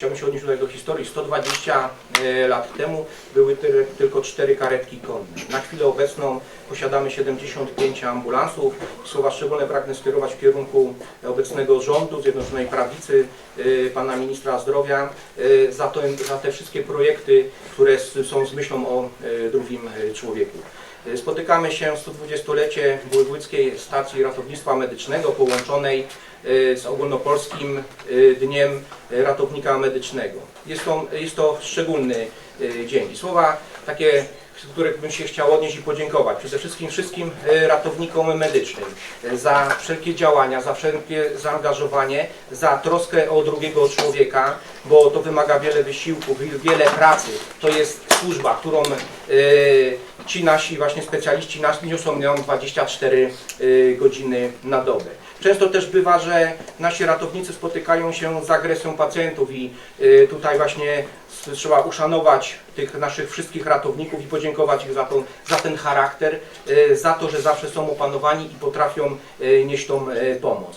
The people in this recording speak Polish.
Chciałbym się odnieść tutaj do historii. 120 e, lat temu były ty- tylko cztery karetki konne. Na chwilę obecną posiadamy 75 ambulansów. Słowa szczególne pragnę skierować w kierunku obecnego rządu, Zjednoczonej Prawicy, e, pana ministra zdrowia e, za, to, za te wszystkie projekty, które są z myślą o drugim człowieku. Spotykamy się w 120-lecie Wojewódzkiej Stacji Ratownictwa Medycznego połączonej z ogólnopolskim Dniem Ratownika Medycznego. Jest to, jest to szczególny e, dzień. Słowa takie, z których bym się chciał odnieść i podziękować przede wszystkim wszystkim e, ratownikom medycznym e, za wszelkie działania, za wszelkie zaangażowanie, za troskę o drugiego człowieka, bo to wymaga wiele wysiłków, wiele pracy. To jest służba, którą e, ci nasi właśnie specjaliści nas niosą ją 24 e, godziny na dobę. Często też bywa, że nasi ratownicy spotykają się z agresją pacjentów i e, tutaj właśnie trzeba uszanować tych naszych wszystkich ratowników i podziękować ich za, tą, za ten charakter, e, za to, że zawsze są opanowani i potrafią nieść tą pomoc.